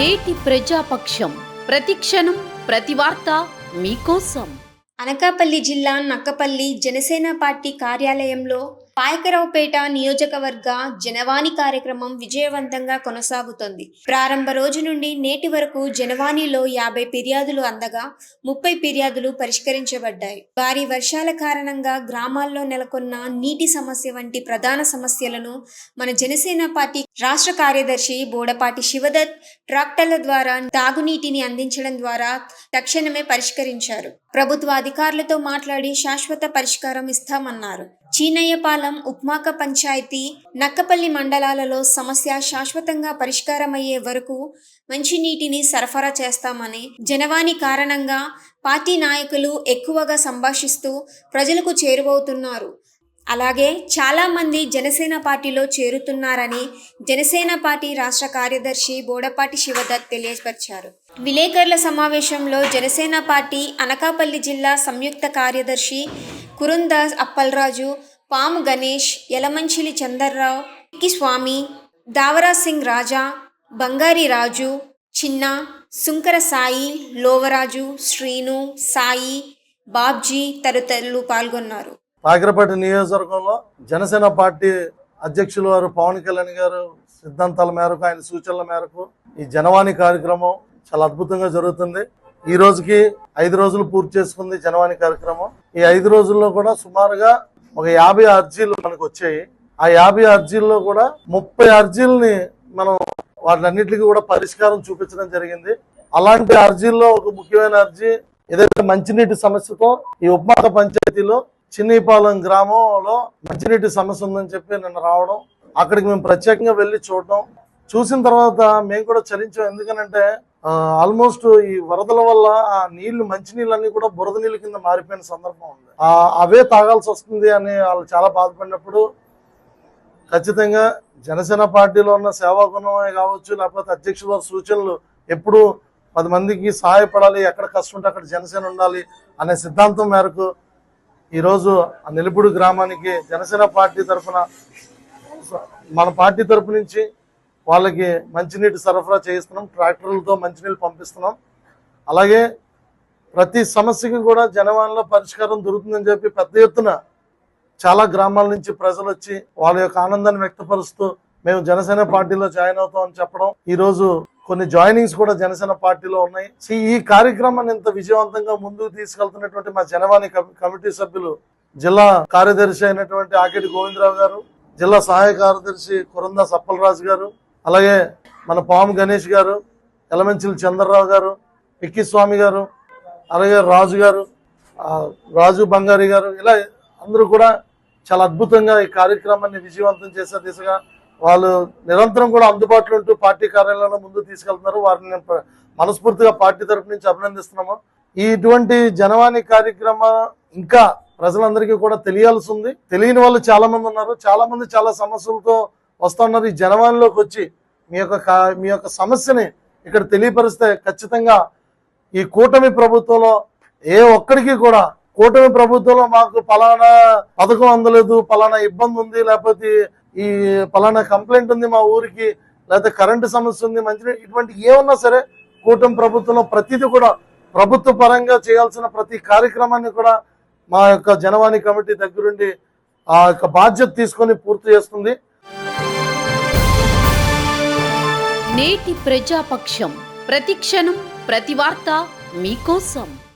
నేటి ప్రజాపక్షం. ప్రతిక్షణం ప్రతి వార్త మీకోసం. అనకాపల్లి జిల్లా నక్కపల్లి జనసేన పార్టీ కార్యాలయంలో పాయకరావుపేట నియోజకవర్గ జనవాణి కార్యక్రమం విజయవంతంగా కొనసాగుతోంది. ప్రారంభ రోజు నుండి నేటి వరకు జనవాణిలో యాభై ఫిర్యాదులు అందగా ముప్పై ఫిర్యాదులు పరిష్కరించబడ్డాయి. భారీ వర్షాల కారణంగా గ్రామాల్లో నెలకొన్న నీటి సమస్య వంటి ప్రధాన సమస్యలను మన జనసేన పార్టీ రాష్ట్ర కార్యదర్శి బోడపాటి శివదత్ ట్రాక్టర్ల ద్వారా తాగునీటిని అందించడం ద్వారా తక్షణమే పరిష్కరించారు. ప్రభుత్వ అధికారులతో మాట్లాడి శాశ్వత పరిష్కారం ఇస్తామన్నారు. చీనయ్యపాలెం ఉప్మాక పంచాయతీ నక్కపల్లి మండలాలలో సమస్య శాశ్వతంగా పరిష్కారమయ్యే వరకు మంచినీటిని సరఫరా చేస్తామని జనవాణి కారణంగా పార్టీ నాయకులు ఎక్కువగా సంభాషిస్తూ ప్రజలకు చేరువవుతున్నారు. అలాగే చాలామంది జనసేన పార్టీలో చేరుతున్నారని జనసేన పార్టీ రాష్ట్ర కార్యదర్శి బోడపాటి శివదత్ తెలియపరిచారు. విలేకరుల సమావేశంలో జనసేన పార్టీ అనకాపల్లి జిల్లా సంయుక్త కార్యదర్శి కురుందాస్ అప్పల్రాజు పాము గణేష్ యలమంచిలి చందర్రావు కి స్వామి దావరా సింగ్ రాజా బంగారి రాజు చిన్న సుంకర సాయి లోవరాజు శ్రీను సాయి బాబ్జీ తదితరులు పాల్గొన్నారు. కాకిరపేట నియోజకవర్గంలో జనసేన పార్టీ అధ్యక్షులు వారు పవన్ కళ్యాణ్ గారు సిద్ధాంతాల మేరకు ఆయన సూచనల మేరకు ఈ జనవాణి కార్యక్రమం చాలా అద్భుతంగా జరుగుతుంది. ఈ రోజుకి ఐదు రోజులు పూర్తి చేసుకుంది జనవాణి కార్యక్రమం. ఈ ఐదు రోజుల్లో కూడా సుమారుగా ఒక యాభై అర్జీలు మనకు వచ్చాయి. ఆ యాభై అర్జీల్లో కూడా ముప్పై అర్జీలని మనం వాటిలన్నిటికీ కూడా పరిష్కారం చూపించడం జరిగింది. అలాంటి అర్జీల్లో ఒక ముఖ్యమైన అర్జీ ఏదైతే మంచినీటి సమస్యతో ఈ ఉప్మాత పంచాయతీలో చిన్నీపాలెం గ్రామంలో మంచినీటి సమస్య ఉందని చెప్పి నిన్న రావడం అక్కడికి మేము ప్రత్యేకంగా వెళ్ళి చూడడం చూసిన తర్వాత మేము కూడా చలించాం. ఎందుకనంటే ఆల్మోస్ట్ ఈ వరదల వల్ల ఆ నీళ్ళు మంచి నీళ్ళన్నీ కూడా బురద నీళ్ళ కింద మారిపోయిన సందర్భం ఉంది. అవే తాగాల్సి వస్తుంది అని వాళ్ళు చాలా బాధపడినప్పుడు ఖచ్చితంగా జనసేన పార్టీలో ఉన్న సేవా గుణమే కావచ్చు లేకపోతే అధ్యక్షుల సూచనలు ఎప్పుడు పది మందికి సహాయపడాలి ఎక్కడ కష్టం ఉంటే అక్కడ జనసేన ఉండాలి అనే సిద్ధాంతం మేరకు ఈరోజు ఆ నిలుపుడు గ్రామానికి జనసేన పార్టీ తరఫున మన పార్టీ తరఫు నుంచి వాళ్ళకి మంచినీటి సరఫరా చేయిస్తున్నాం ట్రాక్టర్లతో మంచినీళ్ళు పంపిస్తున్నాం. అలాగే ప్రతి సమస్యకి కూడా జనవాణిలో పరిష్కారం దొరుకుతుందని చెప్పి పెద్ద ఎత్తున చాలా గ్రామాల నుంచి ప్రజలు వచ్చి వాళ్ళ యొక్క ఆనందాన్ని వ్యక్తపరుస్తూ మేము జనసేన పార్టీలో జాయిన్ అవుతాం అని చెప్పడం. ఈరోజు కొన్ని జాయినింగ్స్ కూడా జనసేన పార్టీలో ఉన్నాయి. సో ఈ కార్యక్రమాన్ని ఇంత విజయవంతంగా ముందుకు తీసుకెళ్తున్నటువంటి మా జనవాణి కమి- కమిటీ సభ్యులు జిల్లా కార్యదర్శి అయినటువంటి ఆకేటి గోవిందరావు గారు జిల్లా సహాయ కార్యదర్శి కురందా సప్పలరాజు గారు అలాగే మన పాము గణేష్ గారు ఎలమంచిలి చంద్రరావు గారు పిక్కి స్వామి గారు అలాగే రాజు గారు రాజు బంగారి గారు ఇలా అందరూ కూడా చాలా అద్భుతంగా ఈ కార్యక్రమాన్ని విజయవంతం చేసే దిశగా వాళ్ళు నిరంతరం కూడా అందుబాటులో ఉంటూ పార్టీ కార్యాలయంలో ముందుకు తీసుకెళ్తున్నారు. వారిని మనస్ఫూర్తిగా పార్టీ తరపు నుంచి అభినందిస్తున్నాము. ఈ ఇటువంటి జనవాణి కార్యక్రమం ఇంకా ప్రజలందరికీ కూడా తెలియాల్సి ఉంది. తెలియని వాళ్ళు చాలా మంది ఉన్నారు. చాలా మంది చాలా సమస్యలతో వస్తున్నారు ఈ జనవాణిలోకి వచ్చి మీ యొక్క కా- మీ యొక్క సమస్యని ఇక్కడ తెలియపరిస్తే ఖచ్చితంగా ఈ కూటమి ప్రభుత్వంలో ఏ ఒక్కడికి కూడా కూటమి ప్రభుత్వంలో మాకు పలానా పథకం అందలేదు పలానా ఇబ్బంది ఉంది లేకపోతే ఈ పలానా కంప్లైంట్ ఉంది మా ఊరికి లేకపోతే కరెంటు సమస్య ఉంది మంచి ఇటువంటి ఏమన్నా సరే కూటమి ప్రభుత్వంలో ప్రతిదీ కూడా ప్రభుత్వ పరంగా చేయాల్సిన ప్రతి కార్యక్రమాన్ని కూడా మా యొక్క జనవాణి కమిటీ దగ్గరుండి ఆ యొక్క బాధ్యత తీసుకొని పూర్తి చేస్తుంది. నేటి ప్రజాపక్షం. ప్రతిక్షణం ప్రతి వార్త మీకోసం.